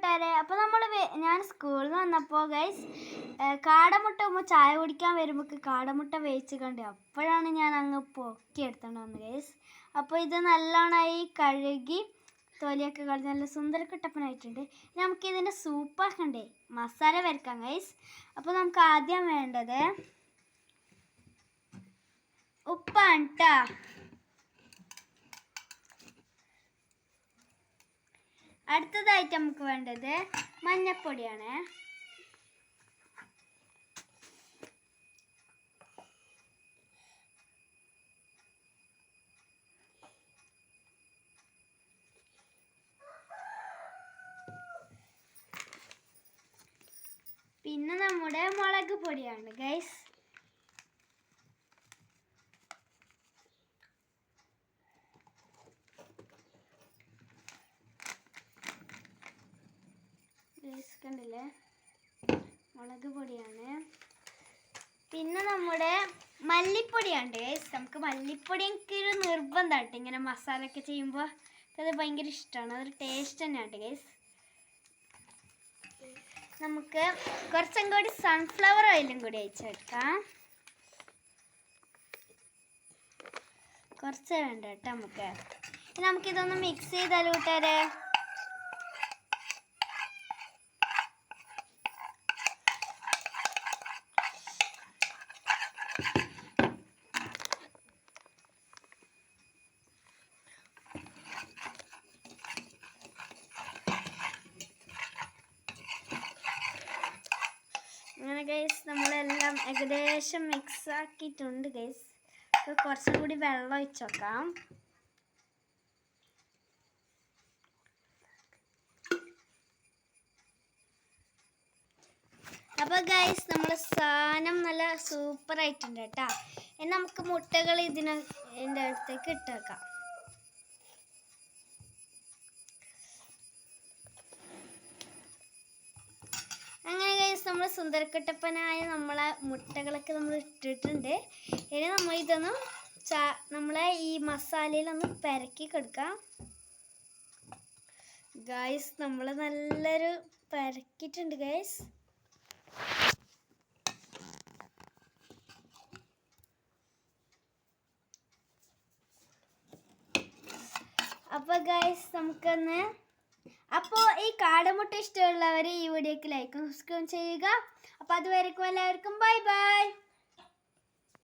കൂട്ടുകാരെ അപ്പോൾ നമ്മൾ ഞാൻ സ്കൂളിൽ നിന്ന് വന്നപ്പോൾ ഗൈസ് കാടമുട്ട ചായ കുടിക്കാൻ വരുമ്പോൾ കാടമുട്ട വേവിച്ച് കണ്ട് അപ്പോഴാണ് ഞാൻ അങ്ങ് പൊക്കി എടുത്തോണ്ട് വന്നത് ഗൈസ് അപ്പോൾ ഇത് നല്ലോണമായി കഴുകി തൊലിയൊക്കെ കളഞ്ഞ് നല്ല സുന്ദര കിട്ടപ്പനായിട്ടുണ്ട് നമുക്ക് ഇതിന്റെ സൂപ്പാക്കണ്ടേ മസാല വരക്കാം ഗൈസ് അപ്പോൾ നമുക്ക് ആദ്യം വേണ്ടത് ഉപ്പാണ് ട്ടാ. അടുത്തതായിട്ട് നമുക്ക് വേണ്ടത് മഞ്ഞപ്പൊടിയാണ്. പിന്നെ നമ്മുടെ മുളക് പൊടിയാണ് ഗൈസ് ഗൈസ് കണ്ടില്ലേ? മുളക് പൊടിയാണ്. പിന്നെ നമ്മുടെ മല്ലിപ്പൊടിയാണ് നമുക്ക് മല്ലിപ്പൊടി എനിക്കൊരു ആട്ടെ ഇങ്ങനെ മസാല ഒക്കെ ചെയ്യുമ്പോൾ അത് ഭയങ്കര ഇഷ്ടമാണ് അതൊരു ടേസ്റ്റ് തന്നെയാണ് ഗൈസ് നമുക്ക് കുറച്ചും കൂടി സൺഫ്ലവർ ഓയിലും കൂടി അയച്ചെടുക്കാം കുറച്ച് വേണ്ട കേട്ടോ നമുക്ക്. നമുക്കിതൊന്ന് മിക്സ് ചെയ്താലോ അങ്ങനെ ഗൈസ് നമ്മളെല്ലാം ഏകദേശം മിക്സ് ആക്കിയിട്ടുണ്ട് ഗൈസ് കുറച്ചും കൂടി വെള്ളം ഒഴിച്ചു വെക്കാം. അപ്പോൾ ഗൈസ് നമ്മൾ സാധനം നല്ല സൂപ്പർ ആയിട്ടുണ്ട് കേട്ടോ ഇനി നമുക്ക് മുട്ടകൾ ഇതിന് എന്റെ അടുത്തേക്ക് ഇട്ടേക്കാം അങ്ങനെ ഗൈസ് നമ്മൾ സുന്ദരക്കുട്ടപ്പനായ നമ്മളെ മുട്ടകളൊക്കെ നമ്മൾ ഇട്ടിട്ടുണ്ട്. ഇനി നമ്മൾ ഇതൊന്ന് ചാ നമ്മളെ ഈ മസാലയിലൊന്ന് പെരക്കി കൊടുക്കാം. ഗൈസ് നമ്മൾ നല്ലൊരു പെരക്കിയിട്ടുണ്ട് ഗൈസ് അപ്പോൾ ഗൈസ് നമുക്കൊന്ന് അപ്പോൾ ഈ കാടമുട്ട ഇഷ്ടമുള്ളവർ ഈ വീഡിയോക്ക് ലൈക്കും സബ്സ്ക്രൈബ് ചെയ്യുക. അപ്പോൾ അതുവരെക്കും എല്ലാവർക്കും ബൈ ബൈ